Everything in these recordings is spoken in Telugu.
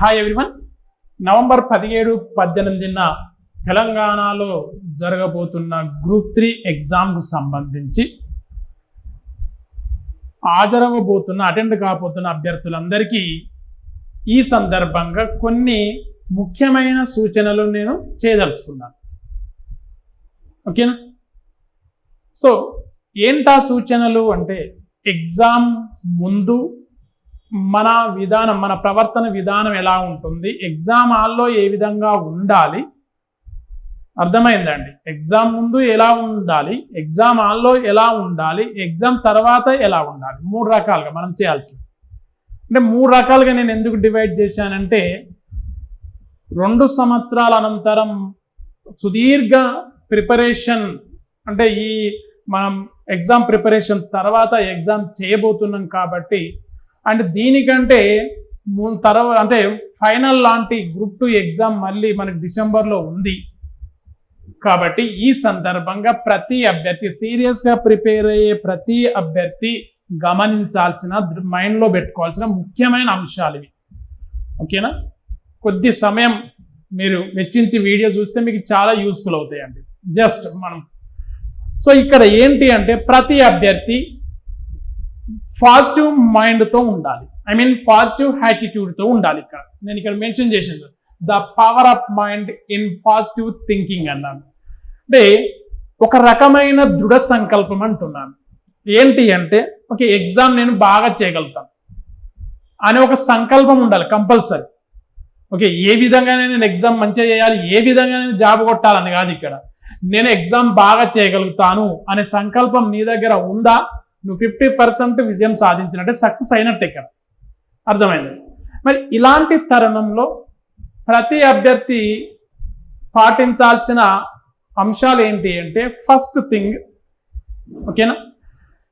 హాయ్ ఎవ్రీవన్ నవంబర్ పదిహేడు పద్దెనిమిదిన తెలంగాణలో జరగబోతున్న గ్రూప్ త్రీ ఎగ్జామ్కు సంబంధించి హాజరవ్వబోతున్న అటెండ్ కాబోతున్న అభ్యర్థులందరికీ ఈ సందర్భంగా కొన్ని ముఖ్యమైన సూచనలు నేను చేయదలుచుకున్నాను. ఓకేనా? సో ఏంటా సూచనలు అంటే ఎగ్జామ్ ముందు మన విధానం మన ప్రవర్తన విధానం ఎలా ఉంటుంది ఎగ్జామ్ హాల్లో ఏ విధంగా ఉండాలి అర్థమైందండి? ఎగ్జామ్ ముందు ఎలా ఉండాలి ఎగ్జామ్ హాల్లో ఎలా ఉండాలి ఎగ్జామ్ తర్వాత ఎలా ఉండాలి? మూడు రకాలుగా మనం చేయాల్సింది. అంటే మూడు రకాలుగా నేను ఎందుకు డివైడ్ చేశానంటే రెండు సంవత్సరాల అనంతరం సుదీర్ఘ ప్రిపరేషన్ అంటే ఈ మనం ఎగ్జామ్ ప్రిపరేషన్ తర్వాత ఎగ్జామ్ చేయబోతున్నాం కాబట్టి అండ్ దీనికంటే తర్వాత అంటే ఫైనల్ లాంటి గ్రూప్ టూ ఎగ్జామ్ మళ్ళీ మనకి డిసెంబర్లో ఉంది. కాబట్టి ఈ సందర్భంగా ప్రతి అభ్యర్థి సీరియస్గా ప్రిపేర్ అయ్యే ప్రతి అభ్యర్థి గమనించాల్సిన మైండ్లో పెట్టుకోవాల్సిన ముఖ్యమైన అంశాలు ఇవి. ఓకేనా? కొద్ది సమయం మీరు వెచ్చించి వీడియో చూస్తే మీకు చాలా యూస్ఫుల్ అవుతాయండి. జస్ట్ మనం. సో ఇక్కడ ఏంటి అంటే ప్రతి అభ్యర్థి పాజిటివ్ మైండ్తో ఉండాలి. ఐ మీన్ పాజిటివ్ యాటిట్యూడ్తో ఉండాలి ఇక్కడ. నేను ఇక్కడ మెన్షన్ చేసింది. The power of mind in positive thinking అన్నాను. అంటే ఒక రకమైన దృఢ సంకల్పం అంటున్నాను. ఏంటి అంటే ఓకే ఎగ్జామ్ నేను బాగా చేయగలుగుతాను. అనే ఒక సంకల్పం ఉండాలి కంపల్సరీ. ఓకే ఏ విధంగానే నేను ఎగ్జామ్ మంచిగా చేయాలి ఏ విధంగా నేను జాబ్ కొట్టాలని కాదు ఇక్కడ. నేను ఎగ్జామ్ బాగా చేయగలుగుతాను అనే సంకల్పం నీ దగ్గర ఉందా? నువ్వు ఫిఫ్టీ పర్సెంట్ విజయం సాధించినట్టే సక్సెస్ అయినట్టే ఇక్కడ. అర్థమైంది? మరి ఇలాంటి తరుణంలో ప్రతి అభ్యర్థి పాటించాల్సిన అంశాలు ఏంటి అంటే ఫస్ట్ థింగ్ ఓకేనా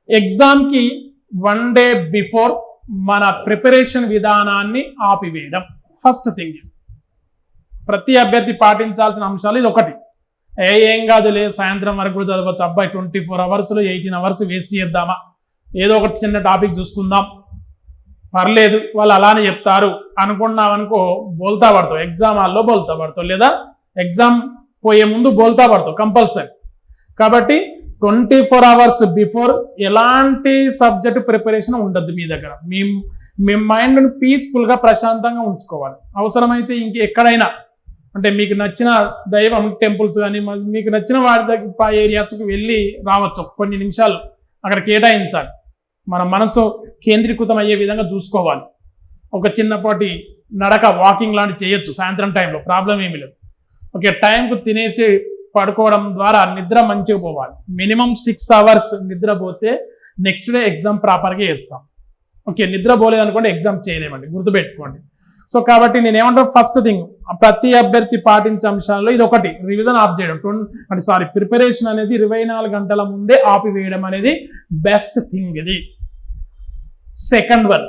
ఎగ్జామ్కి వన్ డే బిఫోర్ మన ప్రిపరేషన్ విధానాన్ని ఆపివేయడం. ఫస్ట్ థింగ్ ప్రతి అభ్యర్థి పాటించాల్సిన అంశాలు ఇది ఒకటి. ఏ ఏం కాదు లేదు సాయంత్రం వరకు కూడా చదవచ్చు. అబ్బాయి ట్వంటీ ఫోర్ అవర్స్లో ఎయిటీన్ అవర్స్ వేస్ట్ చేద్దామా? ఏదో ఒకటి చిన్న టాపిక్ చూసుకుందాం. పర్లేదు వాళ్ళు అలానే చెప్తారు. అనుకున్నామనుకో బోల్తా పడతావు. ఎగ్జామ్ హాల్లో బోల్తా పడతావు. లేదా ఎగ్జామ్ పోయే ముందు బోల్తా పడతావు కంపల్సరీ కాబట్టి ట్వంటీ ఫోర్ అవర్స్ బిఫోర్ ఎలాంటి సబ్జెక్ట్ ప్రిపరేషన్ ఉండద్దు మీ దగ్గర. మీ మీ మైండ్ని పీస్ఫుల్గా ప్రశాంతంగా ఉంచుకోవాలి. అవసరమైతే ఇంక ఎక్కడైనా అంటే మీకు నచ్చిన దైవం టెంపుల్స్ కానీ మీకు నచ్చిన వాటి దగ్గర ఏరియాస్కి వెళ్ళి రావచ్చు కొన్ని నిమిషాలు. అక్కడ కేటాయించాలి. మన మనసు కేంద్రీకృతం అయ్యే విధంగా చూసుకోవాలి. ఒక చిన్నపాటి నడక వాకింగ్ లాంటి చేయొచ్చు సాయంత్రం టైంలో ప్రాబ్లం ఏమీ లేదు. ఓకే టైంకు తినేసి పడుకోవడం ద్వారా నిద్ర మంచిగా పోవాలి. మినిమం సిక్స్ అవర్స్ నిద్రపోతే నెక్స్ట్ డే ఎగ్జామ్ ప్రాపర్గా వేస్తాం. ఓకే నిద్ర పోలేదనుకోండి ఎగ్జామ్ చేయలేమండి గుర్తుపెట్టుకోండి. సో కాబట్టి నేనేమంటాను ఫస్ట్ థింగ్ ప్రతి అభ్యర్థి పాటించే అంశాల్లో ఇది ఒకటి రివిజన్ ఆఫ్ చేయడం. అంటే సారీ ప్రిపరేషన్ అనేది ఇరవై నాలుగు గంటల ముందే ఆపివేయడం అనేది బెస్ట్ థింగ్ ఇది. సెకండ్ వన్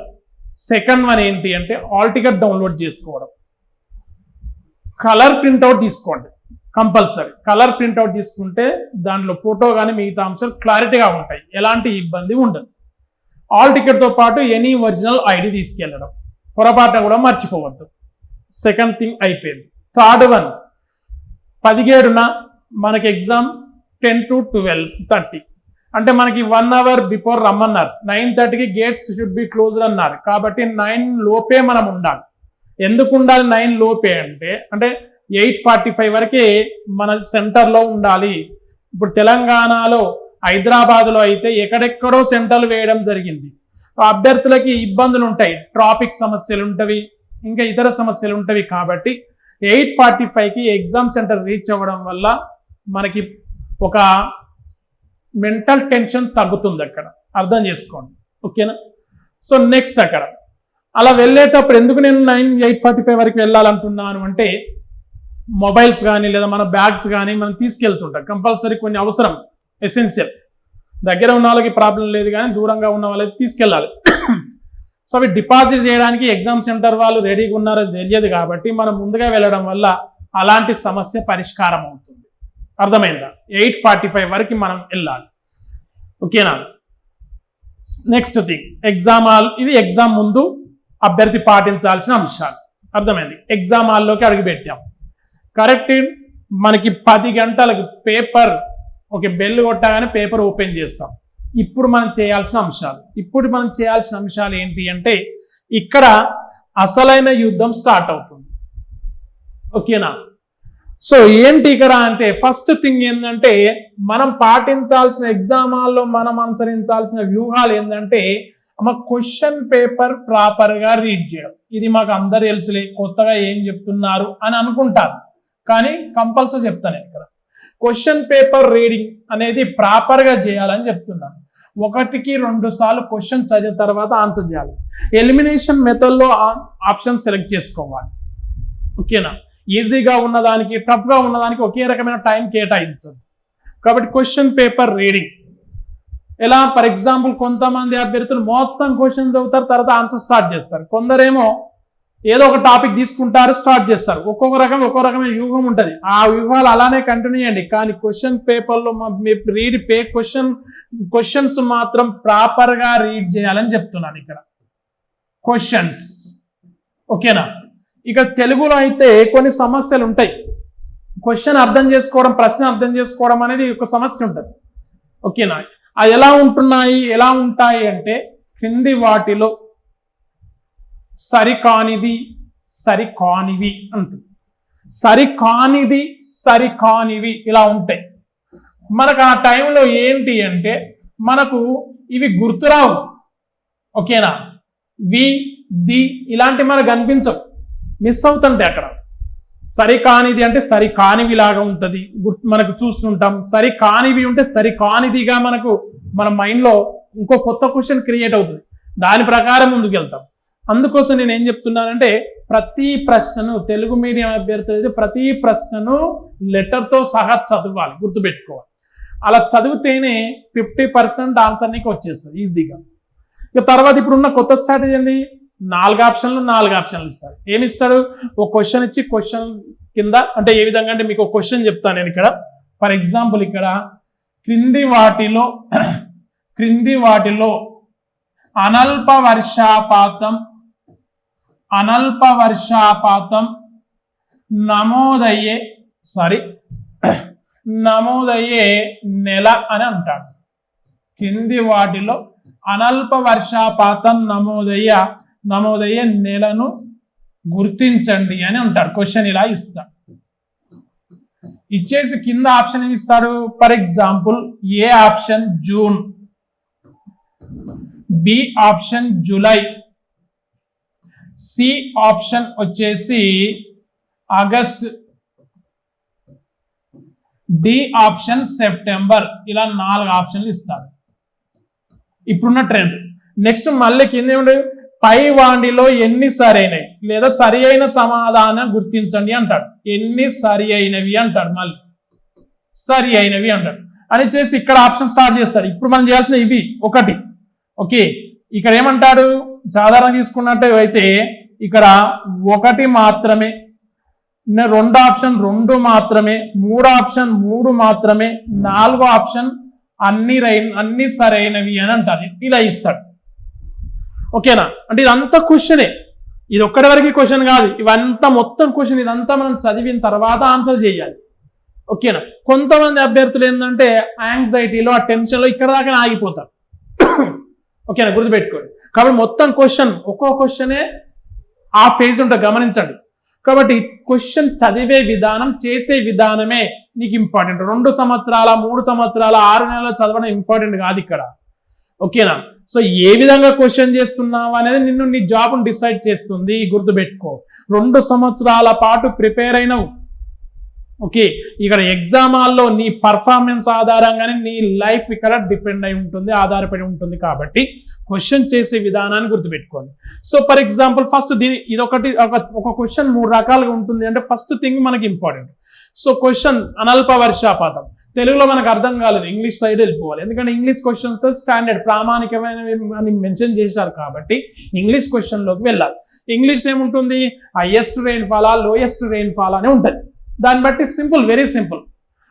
సెకండ్ వన్ ఏంటి అంటే ఆల్ టికెట్ డౌన్లోడ్ చేసుకోవడం. కలర్ ప్రింట్అవుట్ తీసుకోండి. కంపల్సరీ కలర్ ప్రింట్అవుట్ తీసుకుంటే దాంట్లో ఫోటో కానీ మిగతా అంశాలు క్లారిటీగా ఉంటాయి. ఎలాంటి ఇబ్బంది ఉండదు. ఆల్ టికెట్తో పాటు ఎనీ ఒరిజినల్ ఐడి తీసుకెళ్ళడం. పొరపాటున కూడా మర్చిపోవద్దు. సెకండ్ థింగ్ అయిపోయింది. థర్డ్ వన్ పదిహేడున మనకి exam ten to twelve thirty. అంటే మనకి వన్ అవర్ బిఫోర్ రమ్మన్నారు. నైన్ థర్టీకి గేట్స్ షుడ్ బి క్లోజ్డ్ అన్నారు. కాబట్టి నైన్ లోపే మనం ఉండాలి. ఎందుకు ఉండాలి నైన్ లోపే అంటే అంటే ఎయిట్ ఫార్టీ ఫైవ్ వరకే మన సెంటర్లో ఉండాలి. ఇప్పుడు తెలంగాణలో హైదరాబాద్లో అయితే ఎక్కడెక్కడో సెంటర్లు వేయడం జరిగింది. అభ్యర్థులకి ఇబ్బందులు ఉంటాయి. ట్రాఫిక్ సమస్యలు ఉంటవి. ఇంకా ఇతర సమస్యలు ఉంటవి కాబట్టి ఎయిట్ ఫార్టీ ఫైవ్కి ఎగ్జామ్ సెంటర్ రీచ్ అవ్వడం వల్ల మనకి ఒక మెంటల్ టెన్షన్ తగ్గుతుంది అక్కడ. అర్థం చేసుకోండి. ఓకేనా? సో నెక్స్ట్ అక్కడ. అలా వెళ్ళేటప్పుడు ఎందుకు నేను నైన్ ఎయిట్ ఫార్టీ ఫైవ్ వరకు వెళ్ళాలంటున్నాను అంటే మొబైల్స్ కానీ లేదా మన బ్యాగ్స్ కానీ మనం తీసుకెళ్తుంటాం. కంపల్సరీ కొన్ని అవసరం ఎసెన్షియల్. దగ్గర ఉన్న వాళ్ళకి ప్రాబ్లం లేదు కానీ దూరంగా ఉన్న వాళ్ళకి తీసుకెళ్ళాలి. సో అవి డిపాజిట్ చేయడానికి ఎగ్జామ్ సెంటర్ వాళ్ళు రెడీగా ఉన్నారో తెలియదు కాబట్టి మనం ముందుగా వెళ్ళడం వల్ల అలాంటి సమస్య పరిష్కారం అవుతుంది. అర్థమైందా? ఎయిట్ ఫార్టీ ఫైవ్ వరకు మనం వెళ్ళాలి. ఓకేనా? నెక్స్ట్ థింగ్ ఎగ్జామ్ హాల్ ఇది ఎగ్జామ్ ముందు అభ్యర్థి పాటించాల్సిన అంశాలు. అర్థమైంది? ఎగ్జామ్ హాల్లోకి అడుగుపెట్టాం కరెక్ట్ మనకి పది గంటలకు పేపర్ ఓకే బెల్ కొట్టగానే పేపర్ ఓపెన్ చేస్తాం. ఇప్పుడు మనం చేయాల్సిన అంశాలు. ఇప్పుడు మనం చేయాల్సిన అంశాలు ఏంటి అంటే ఇక్కడ అసలైన యుద్ధం స్టార్ట్ అవుతుంది. ఓకేనా? సో ఏంటి ఇక్కడ అంటే ఫస్ట్ థింగ్ ఏంటంటే మనం పాటించాల్సిన ఎగ్జామాల్లో మనం అనుసరించాల్సిన వ్యూహాలు ఏంటంటే మా క్వశ్చన్ పేపర్ ప్రాపర్గా రీడ్ చేయడం. ఇది మాకు అందరు తెలుసులే కొత్తగా ఏం చెప్తున్నారు అని అనుకుంటారు. కానీ కంపల్సరీ చెప్తాను ఇక్కడ. క్వశ్చన్ పేపర్ రీడింగ్ అనేది ప్రాపర్గా చేయాలని చెప్తున్నాను ఒకటికి రెండు సార్లు క్వశ్చన్ చదివిన తర్వాత ఆన్సర్ చేయాలి. ఎలిమినేషన్ మెథడ్లో ఆప్షన్ సెలెక్ట్ చేసుకోవాలి. ఓకేనా? ఈజీగా ఉన్నదానికి టఫ్గా ఉన్నదానికి ఒకే రకమైన టైం కేటాయించదు కాబట్టి క్వశ్చన్ పేపర్ రీడింగ్. ఎలా? ఫర్ ఎగ్జాంపుల్ కొంతమంది అభ్యర్థులు మొత్తం క్వశ్చన్ చదువుతారు తర్వాత ఆన్సర్ స్టార్ట్ చేస్తారు. కొందరేమో ఏదో ఒక టాపిక్ తీసుకుంటారు స్టార్ట్ చేస్తారు. ఒక్కొక్క రకం ఒక్కొక్క రకమైన వ్యూహం ఉంటుంది. ఆ వ్యూహాలు అలానే కంటిన్యూ చేయండి. కానీ క్వశ్చన్ పేపర్లో రీడ్ పే క్వశ్చన్ క్వశ్చన్స్ మాత్రం ప్రాపర్గా రీడ్ చేయాలని చెప్తున్నాను ఇక్కడ. క్వశ్చన్స్ ఓకేనా? ఇక తెలుగులో అయితే కొన్ని సమస్యలు ఉంటాయి. క్వశ్చన్ అర్థం చేసుకోవడం ప్రశ్న అర్థం చేసుకోవడం అనేది ఒక సమస్య ఉంటుంది. ఓకేనా? అవి ఎలా ఉంటున్నాయి ఎలా ఉంటాయి అంటే క్రింది వాటిలో సరికానిది సరికానివి అంటుంది. సరికానిది సరికానివి ఇలా ఉంటాయి. మనకు ఆ టైంలో ఏంటి అంటే మనకు ఇవి గుర్తురావు. ఓకేనా? వి ది ఇలాంటి మనకు కనిపించవు. మిస్ అవుతుంటాయి అక్కడ. సరికానిది అంటే సరికానివి లాగా ఉంటుంది. గుర్తు మనకు చూస్తుంటాం. సరికానివి ఉంటే సరికానిదిగా మనకు మన మైండ్లో ఇంకో కొత్త క్వశ్చన్ క్రియేట్ అవుతుంది. దాని ప్రకారం ముందుకు వెళ్తాం అందుకోసం నేను ఏం చెప్తున్నానంటే ప్రతి ప్రశ్నను తెలుగు మీడియం అభ్యర్థులు అయితే ప్రతి ప్రశ్నను లెటర్తో సహా చదవాలి గుర్తుపెట్టుకోవాలి. అలా చదివితేనే ఫిఫ్టీ పర్సెంట్ ఆన్సర్ నీకు వచ్చేస్తుంది ఈజీగా ఇక తర్వాత ఇప్పుడున్న కొత్త స్ట్రాటజీ ఏంది? నాలుగు ఆప్షన్లు నాలుగు ఆప్షన్లు ఇస్తారు. ఏమి ఇస్తారు? ఒక క్వశ్చన్ ఇచ్చి క్వశ్చన్ కింద అంటే ఏ విధంగా అంటే మీకు ఒక క్వశ్చన్ చెప్తాను నేను ఇక్కడ. ఫర్ ఎగ్జాంపుల్ ఇక్కడ క్రింది వాటిలో క్రింది వాటిలో అనల్ప వర్షాపాతం అనల్ప వర్షాపాతం నమోదయ్యే సారీ నమోదయ్యే నెల అని అంటాడు కింది వాటిలో అనల్ప వర్షాపాతం నమోదయ్య నమోదయ్యే నెలను గుర్తించండి అని అంటాడు క్వశ్చన్ ఇలా ఇస్తాడు ఇచ్చేసి కింద ఆప్షన్ ఏమి ఇస్తాడు for example A option June B option July C option వచ్చేసి ఆగస్ట్. డి ఆప్షన్ సెప్టెంబర్ ఇలా నాలుగు ఆప్షన్లు ఇస్తారు ఇప్పుడున్న ట్రెండ్ నెక్స్ట్ మళ్ళీ కింద ఏమిటి పై వాండిలో ఎన్ని సరైనవి? లేదా సరి అయిన సమాధానం గుర్తించండి అంటాడు. ఎన్ని సరి అయినవి అంటాడు మళ్ళీ. సరి అయినవి అంటాడు. అని చేసి ఇక్కడ ఆప్షన్ స్టార్ట్ చేస్తాడు. ఇప్పుడు మనం చేయాల్సిన ఇవి. ఒకటి. ఓకే. ఇక్కడ ఏమంటాడు? సాధారణ తీసుకున్నట్టు అయితే ఇక్కడ ఒకటి మాత్రమే రెండు ఆప్షన్ రెండు మాత్రమే మూడు ఆప్షన్ మూడు మాత్రమే నాలుగో ఆప్షన్ అన్ని రై అన్ని సరైనవి అని అంటారు. ఇలా ఇస్తాడు. ఓకేనా? అంటే ఇదంతా క్వశ్చనే. ఇది ఒక్కడి వరకు క్వశ్చన్ కాదు. ఇవంతా మొత్తం క్వశ్చన్ ఇదంతా మనం చదివిన తర్వాత ఆన్సర్ చేయాలి. ఓకేనా? కొంతమంది అభ్యర్థులు ఏంటంటే యాంగ్జైటీలో ఆ టెన్షన్లో ఇక్కడ దాకా ఆగిపోతారు. ఓకేనా గుర్తుపెట్టుకోండి. కాబట్టి మొత్తం క్వశ్చన్ ఒక్కో క్వశ్చనే ఆ ఫేజ్ ఉంటుంది గమనించండి. కాబట్టి క్వశ్చన్ చదివే విధానం చేసే విధానమే నీకు ఇంపార్టెంట్ రెండు సంవత్సరాల మూడు సంవత్సరాల ఆరు నెలల చదవడం ఇంపార్టెంట్ కాదు ఇక్కడ. ఓకేనా? సో ఏ విధంగా క్వశ్చన్ చేస్తున్నావు అనేది నిన్ను నీ జాబ్ను డిసైడ్ చేస్తుంది. గుర్తుపెట్టుకో. రెండు సంవత్సరాల పాటు ప్రిపేర్ అయినవు. ఓకే ఇక్కడ ఎగ్జామ్ హాల్లో నీ పర్ఫార్మెన్స్ ఆధారంగానే నీ లైఫ్ ఇక్కడ డిపెండ్ అయి ఉంటుంది ఆధారపడి ఉంటుంది కాబట్టి క్వశ్చన్ చేసే విధానాన్ని గుర్తుపెట్టుకోండి. సో ఫర్ ఎగ్జాంపుల్ ఫస్ట్ దీని ఇది ఒకటి ఒక- ఒక క్వశ్చన్ మూడు రకాలుగా ఉంటుంది అంటే ఫస్ట్ థింగ్ మనకి ఇంపార్టెంట్ సో క్వశ్చన్ అనల్ప వర్షాపాతం తెలుగులో మనకు అర్థం కాలేదు ఇంగ్లీష్ సైడ్ వెళ్ళిపోవాలి. ఎందుకంటే ఇంగ్లీష్ క్వశ్చన్స్ స్టాండర్డ్ ప్రామాణికమైనవి అని మెన్షన్ చేశారు కాబట్టి ఇంగ్లీష్ క్వశ్చన్లోకి వెళ్ళాలి. ఇంగ్లీష్ ఏముంటుంది? హైయెస్ట్ రెయిన్ఫాలా లోయెస్ట్ రెయిన్ఫాల్ అని ఉంటుంది. దాన్ని బట్టి simple very simple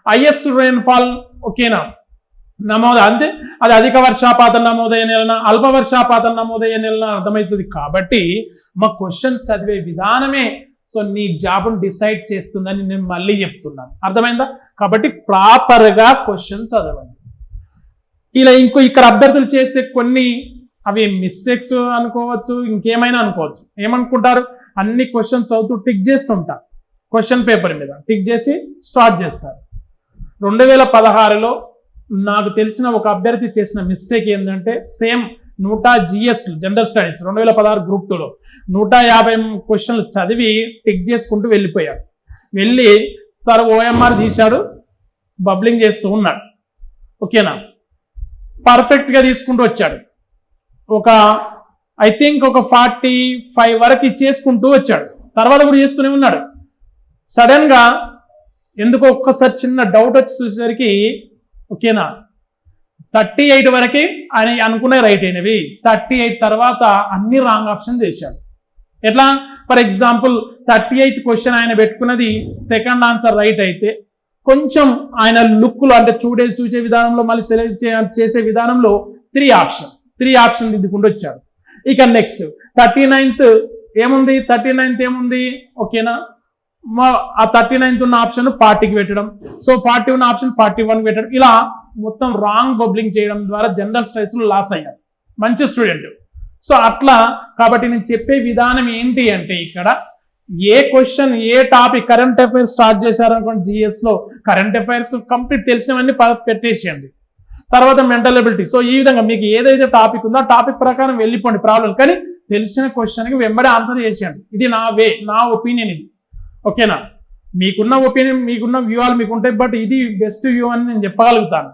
highest rainfall ఓకేనా నమోదు అంతే. అది అధిక వర్షాపాతం నమోదయ్యే నెలన అల్ప వర్షాపాతం నమోదయ్యే నెలన అర్థమవుతుంది. కాబట్టి మా క్వశ్చన్ చదివే విధానమే సో నీ జాబ్ను డిసైడ్ చేస్తుందని నేను మళ్ళీ చెప్తున్నాను. అర్థమైందా? కాబట్టి ప్రాపర్గా క్వశ్చన్ చదవండి. ఇలా ఇంకో ఇక్కడ అభ్యర్థులు చేసే కొన్ని అవి మిస్టేక్స్ అనుకోవచ్చు ఇంకేమైనా అనుకోవచ్చు. ఏమనుకుంటారు? అన్ని క్వశ్చన్స్ చదువుతూ టిక్ చేస్తుంటా. క్వశ్చన్ పేపర్ మీద. టిక్ చేసి స్టార్ట్ చేస్తారు. రెండు వేల పదహారులో నాకు తెలిసిన ఒక అభ్యర్థి చేసిన మిస్టేక్ ఏంటంటే సేమ్ నూట జిఎస్ జనరల్ స్టడీస్ రెండు వేల పదహారు గ్రూప్ టూలో నూట యాభై క్వశ్చన్లు చదివి టిక్ చేసుకుంటూ వెళ్ళిపోయాడు వెళ్ళి సార్ ఓఎంఆర్ తీశాడు బబ్లింగ్ చేస్తూ ఉన్నాడు. ఓకేనా పర్ఫెక్ట్గా తీసుకుంటూ వచ్చాడు. ఒక ఐ థింక్ ఒక ఫార్టీ ఫైవ్ వరకు చేసుకుంటూ వచ్చాడు. తర్వాత కూడా చేస్తూనే ఉన్నాడు. సడన్గా ఎందుకో ఒక్కసారి చిన్న డౌట్ వచ్చి చూసేసరికి ఓకేనా? థర్టీ ఎయిట్ వరకు అని అనుకునే రైట్ అయినవి. థర్టీ ఎయిట్ తర్వాత అన్ని రాంగ్ ఆప్షన్ చేశాడు. ఎట్లా? For example thirty eighth question ఆయన పెట్టుకున్నది సెకండ్ ఆన్సర్ రైట్ అయితే కొంచెం ఆయన లుక్లో అంటే చూడే చూసే విధానంలో మళ్ళీ సెలెక్ట్ చేసే విధానంలో త్రీ ఆప్షన్ త్రీ ఆప్షన్ దిద్దుకుంటూ వచ్చాడు. ఇక నెక్స్ట్ థర్టీ నైన్త్ ఏముంది? థర్టీ నైన్త్ ఏముంది? ఓకేనా? ఆ థర్టీ నైన్త్ ఉన్న ఆప్షన్ పార్టీకి పెట్టడం. సో ఫార్టీ ఉన్న ఆప్షన్ ఫార్టీ వన్ పెట్టడం. ఇలా మొత్తం రాంగ్ బబ్లింగ్ చేయడం ద్వారా జనరల్ స్టడీస్లో లాస్ అయ్యారు మంచి స్టూడెంట్ సో అట్లా కాబట్టి నేను చెప్పే విధానం ఏంటి అంటే ఇక్కడ ఏ క్వశ్చన్ ఏ టాపిక్ కరెంట్ అఫైర్స్ స్టార్ట్ చేశారనుకోండి జిఎస్లో కరెంట్ అఫైర్స్ కంప్లీట్ తెలిసినవన్నీ పెట్టేసేయండి. తర్వాత మెంటల్ ఎబిలిటీ సో ఈ విధంగా మీకు ఏదైతే టాపిక్ ఉందో ఆ టాపిక్ ప్రకారం వెళ్ళిపోండి ప్రాబ్లం కానీ తెలిసిన క్వశ్చన్కి వెంబడి ఆన్సర్ చేసేయండి. ఇది నా వే నా ఒపీనియన్ ఇది. ఓకేనా? మీకున్న ఒపీనియన్ మీకున్న వ్యూహాలు మీకు ఉంటాయి బట్ ఇది బెస్ట్ వ్యూ అని నేను చెప్పగలుగుతాను.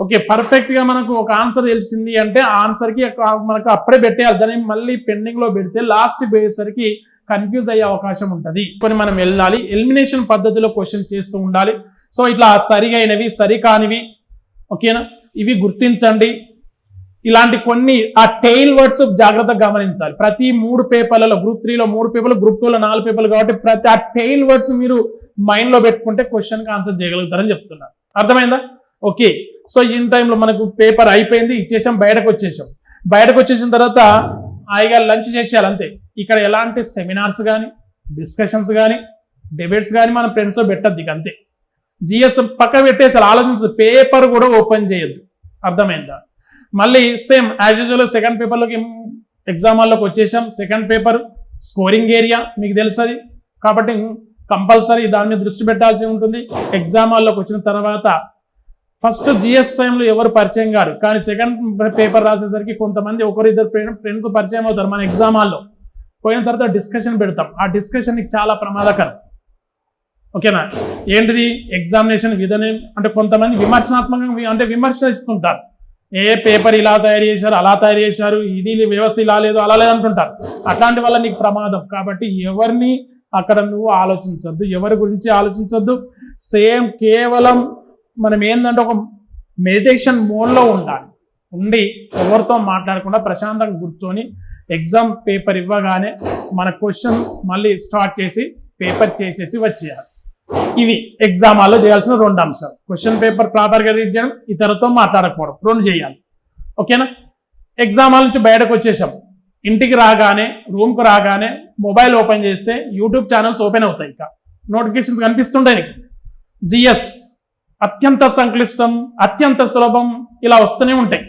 ఓకే పర్ఫెక్ట్గా మనకు ఒక ఆన్సర్ తెలిసింది అంటే ఆన్సర్కి మనకు అప్పుడే పెట్టేయాలి దాన్ని మళ్ళీ పెండింగ్లో పెడితే లాస్ట్ పోయేసరికి కన్ఫ్యూజ్ అయ్యే అవకాశం ఉంటుంది. కొన్ని మనం వెళ్ళాలి ఎలిమినేషన్ పద్ధతిలో క్వశ్చన్ చేస్తూ ఉండాలి. సో ఇట్లా సరిగైనవి సరికానివి ఓకేనా? ఇవి గుర్తించండి. ఇలాంటి కొన్ని ఆ టెయిల్ వర్డ్స్ జాగ్రత్తగా గమనించాలి. ప్రతి మూడు పేపర్లలో గ్రూప్ త్రీలో మూడు పేపర్లు గ్రూప్ టూలో నాలుగు పేపర్లు కాబట్టి ప్రతి ఆ టెయిల్ వర్డ్స్ మీరు మైండ్లో పెట్టుకుంటే క్వశ్చన్కి ఆన్సర్ చేయగలుగుతారని చెప్తున్నారు అర్థమైందా? ఓకే. సో ఇన్ టైంలో మనకు పేపర్ అయిపోయింది ఇచ్చేసాం బయటకు వచ్చేసాం. బయటకు వచ్చేసిన తర్వాత హాయిగా లంచ్ చేసేయాలి అంతే. ఇక్కడ ఎలాంటి సెమినార్స్ కానీ డిస్కషన్స్ కానీ డిబేట్స్ కానీ మన ఫ్రెండ్స్తో పెట్టద్దు ఇక అంతే. జిఎస్ పక్క పెట్టేసారు ఆలోచించదు పేపర్ కూడా ఓపెన్ చేయొద్దు. అర్థమైందా? మళ్ళీ సేమ్ యాజ్ యూజువల్ సెకండ్ పేపర్లోకి ఎగ్జామ్ హాల్లోకి వచ్చేసాం. సెకండ్ పేపర్ స్కోరింగ్ ఏరియా మీకు తెలుస్తుంది కాబట్టి కంపల్సరీ దాని మీద దృష్టి పెట్టాల్సి ఉంటుంది. ఎగ్జామ్ హాల్లోకి వచ్చిన తర్వాత ఫస్ట్ జిఎస్ టైంలో ఎవరు పరిచయం కాదు కానీ సెకండ్ పేపర్ రాసేసరికి కొంతమంది ఒకరిద్దరు ఫ్రెండ్స్ పరిచయం అవుతారు మన ఎగ్జామ్ హాల్లో. పోయిన తర్వాత డిస్కషన్ పెడతాం. ఆ డిస్కషన్కి చాలా ప్రమాదకరం. ఓకేనా? ఏంటిది? ఎగ్జామినేషన్ విధానం అంటే కొంతమంది విమర్శనాత్మకంగా అంటే విమర్శిస్తుంటారు. ఏ పేపర్ ఇలా తయారు చేశారు అలా తయారు చేశారు ఇది వ్యవస్థ ఇలా లేదు అలా లేదు అట్లాంటి వల్ల నీకు ప్రమాదం. కాబట్టి ఎవరిని అక్కడ నువ్వు ఆలోచించద్దు ఎవరి గురించి ఆలోచించద్దు. సేమ్ కేవలం మనం ఏంటంటే ఒక మెడిటేషన్ మోడ్లో ఉండాలి. ఉండి ఎవరితో మాట్లాడకుండా ప్రశాంతంగా కూర్చొని ఎగ్జామ్ పేపర్ ఇవ్వగానే మన క్వశ్చన్ మళ్ళీ స్టార్ట్ చేసి పేపర్ చేసేసి వచ్చేయాలి. ఇవి ఎగ్జామ్ హాల్లో చేయాల్సిన రెండు అంశాలు. క్వశ్చన్ పేపర్ ప్రాపర్గా రీడ్ చేయడం ఇతరులతో మాట్లాడకపోవడం. రెండు చేయాలి. ఓకేనా ఎగ్జామ్ హాల్ నుంచి బయటకు వచ్చేసాం. ఇంటికి రాగానే రూమ్కు రాగానే మొబైల్ ఓపెన్ చేస్తే యూట్యూబ్ ఛానల్స్ ఓపెన్ అవుతాయి ఇక. నోటిఫికేషన్స్ కనిపిస్తుంటాయి నీకు. జిఎస్ అత్యంత సంక్లిష్టం అత్యంత సులభం ఇలా వస్తూనే ఉంటాయి.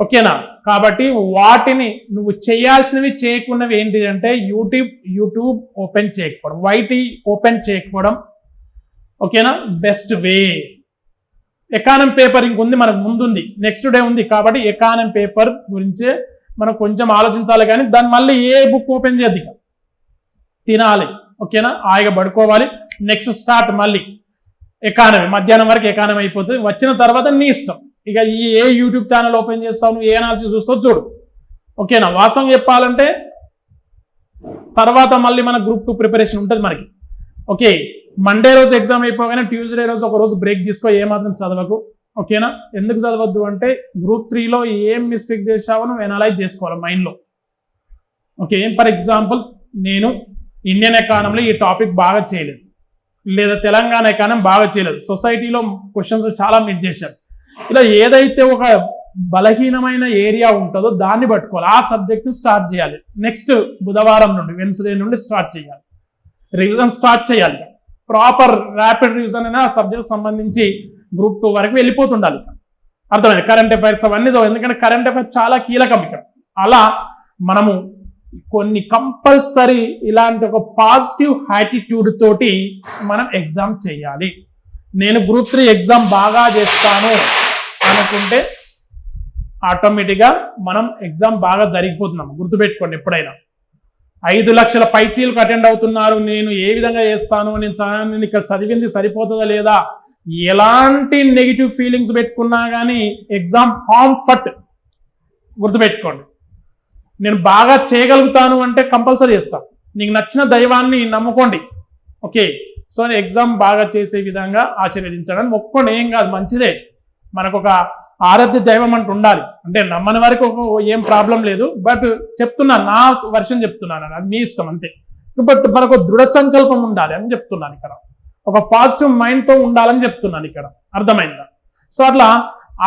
ఓకేనా? కాబట్టి వాటిని నువ్వు చేయాల్సినవి చేయకున్నవి ఏంటి అంటే యూట్యూబ్ యూట్యూబ్ ఓపెన్ చేయకపోవడం వైటీ ఓపెన్ చేయకపోవడం. ఓకేనా? Best way. ఎకానం పేపర్ ఇంకొంది మనకు ముందుంది. నెక్స్ట్ డే ఉంది కాబట్టి ఎకానం పేపర్ గురించే మనం కొంచెం ఆలోచించాలి కానీ దాన్ని మళ్ళీ ఏ బుక్ ఓపెన్ చేయద్దు ఇక. తినాలి. ఓకేనా? హాయిగా పడుకోవాలి. నెక్స్ట్ స్టార్ట్ మళ్ళీ. ఎకానమీ. మధ్యాహ్నం వరకు ఎకానమీ అయిపోతుంది. వచ్చిన తర్వాత నీ ఇష్టం. ఇక ఈ ఏ యూట్యూబ్ ఛానల్ ఓపెన్ చేస్తావు నువ్వు ఏ అనాలిసిస్ చూస్తావు చూడు. ఓకేనా? వాస్తవం చెప్పాలంటే తర్వాత మళ్ళీ మన గ్రూప్ టూ ప్రిపరేషన్ ఉంటుంది మనకి. ఓకే మండే రోజు ఎగ్జామ్ అయిపోగానే ట్యూస్డే రోజు ఒక రోజు బ్రేక్ తీసుకో ఏమాత్రం చదవకు. ఓకేనా? ఎందుకు చదవద్దు అంటే గ్రూప్ త్రీలో ఏం మిస్టేక్ చేసావో నువ్వు ఎనలైజ్ చేసుకోవాలి మైండ్లో ఓకే ఫర్ ఎగ్జాంపుల్ నేను ఇండియన్ ఎకానమీలో ఈ టాపిక్ బాగా చేయలేదు. లేదా తెలంగాణ ఎకానమీ బాగా చేయలేదు. సొసైటీలో క్వశ్చన్స్ చాలా మిస్ చేశారు. ఇలా ఏదైతే ఒక బలహీనమైన ఏరియా ఉంటుందో దాన్ని పట్టుకోవాలి. ఆ సబ్జెక్ట్ని స్టార్ట్ చేయాలి. నెక్స్ట్ బుధవారం నుండి వెన్స్డే నుండి స్టార్ట్ చేయాలి. రివిజన్ స్టార్ట్ చేయాలి. ప్రాపర్ ర్యాపిడ్ రివిజన్ అయినా ఆ సబ్జెక్ట్ సంబంధించి గ్రూప్ టూ వరకు వెళ్ళిపోతుండాలి. అర్థమైంది? కరెంట్ అఫైర్స్ అవన్నీ ఎందుకంటే కరెంట్ అఫైర్స్ చాలా కీలకం ఇక్కడ. అలా మనము కొన్ని కంపల్సరీ ఇలాంటి ఒక పాజిటివ్ యాటిట్యూడ్ తోటి మనం ఎగ్జామ్ చేయాలి. నేను గ్రూప్ త్రీ ఎగ్జామ్ బాగా చేస్తాను. అనుకుంటే ఆటోమేటిక్గా మనం ఎగ్జామ్ బాగా జరిగిపోతున్నాం. గుర్తుపెట్టుకోండి ఎప్పుడైనా. ఐదు లక్షల పైచీలకు అటెండ్ అవుతున్నారు. నేను ఏ విధంగా చేస్తాను? నేను నేను ఇక్కడ చదివింది సరిపోతుందా లేదా? ఎలాంటి నెగిటివ్ ఫీలింగ్స్ పెట్టుకున్నా కానీ ఎగ్జామ్ హార్మ్ఫట్ గుర్తుపెట్టుకోండి. నేను బాగా చేయగలుగుతాను అంటే కంపల్సరీ చేస్తాను నీకు నచ్చిన దైవాన్ని నమ్ముకోండి. ఓకే. సో ఎగ్జామ్ బాగా చేసే విధంగా ఆశీర్వదించడానికి మొక్కుకోండి ఏం కాదు మంచిదే. మనకు ఒక ఆరాధ్య దైవం అంటూ ఉండాలి. అంటే నమ్మని వరకు ఏం ప్రాబ్లం లేదు. బట్ చెప్తున్నాను నా వర్షన్ చెప్తున్నాను. అది మీ ఇష్టం అంతే. బట్ మనకు దృఢ సంకల్పం ఉండాలి అని చెప్తున్నాను ఇక్కడ. ఒక పాజిటివ్ మైండ్తో ఉండాలని చెప్తున్నాను ఇక్కడ. అర్థమైందా? సో అట్లా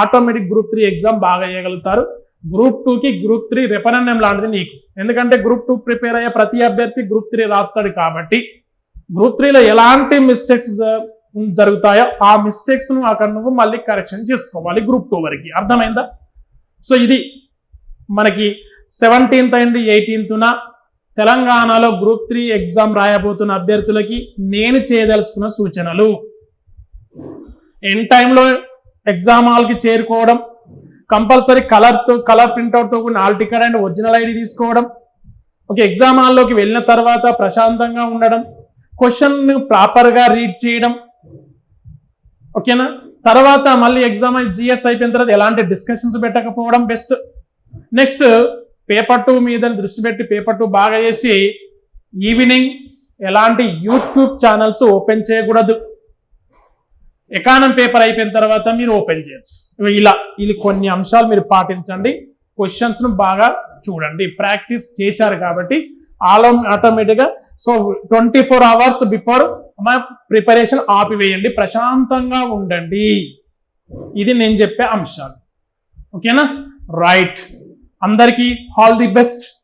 ఆటోమేటిక్ గ్రూప్ త్రీ ఎగ్జామ్ బాగా వేయగలుగుతారు. గ్రూప్ టూకి గ్రూప్ త్రీ రెపరెండం లాంటిది నీకు. ఎందుకంటే గ్రూప్ టూ ప్రిపేర్ అయ్యే ప్రతి అభ్యర్థి గ్రూప్ త్రీ రాస్తాడు కాబట్టి గ్రూప్ త్రీలో ఎలాంటి మిస్టేక్స్ జరుగుతాయో? ఆ మిస్టేక్స్ను అక్కడ నువ్వు మళ్ళీ కరెక్షన్ చేసుకోవాలి గ్రూప్ టూ వరకు. అర్థమైందా? సో ఇది మనకి సెవెంటీన్త్ అండ్ ఎయిటీన్త్న తెలంగాణలో గ్రూప్ త్రీ ఎగ్జామ్ రాయబోతున్న అభ్యర్థులకి నేను చేయదలుచుకున్న సూచనలు. ఎన్ టైంలో ఎగ్జామ్ హాల్కి చేరుకోవడం కంపల్సరీ కలర్తో కలర్ ప్రింట్అవుట్తో కూడిన hall ticket and original ID తీసుకోవడం ఓకే ఎగ్జామ్ హాల్లోకి వెళ్ళిన తర్వాత ప్రశాంతంగా ఉండడం క్వశ్చన్ ప్రాపర్గా రీడ్ చేయడం ఓకేనా? తర్వాత మళ్ళీ ఎగ్జామ్ జిఎస్ అయిపోయిన తర్వాత ఎలాంటి డిస్కషన్స్ పెట్టకపోవడం బెస్ట్ నెక్స్ట్ పేపర్ టూ మీద దృష్టి పెట్టి పేపర్ టూ బాగా చేసి ఈవినింగ్ ఎలాంటి యూట్యూబ్ ఛానల్స్ ఓపెన్ చేయకూడదు. ఎకానం పేపర్ అయిపోయిన తర్వాత మీరు ఓపెన్ చేయొచ్చు. ఇలా ఇది కొన్ని అంశాలు మీరు పాటించండి. క్వశ్చన్స్ను బాగా చూడండి. ప్రాక్టీస్ చేశారు కాబట్టి ఆలో ఆటోమేటిక్గా so twenty four hours before మా ప్రిపరేషన్ ఆపివేయండి. ప్రశాంతంగా ఉండండి. ఇది నేను చెప్పే అంశాలు. ఓకేనా రైట్ అందరికీ ఆల్ ది బెస్ట్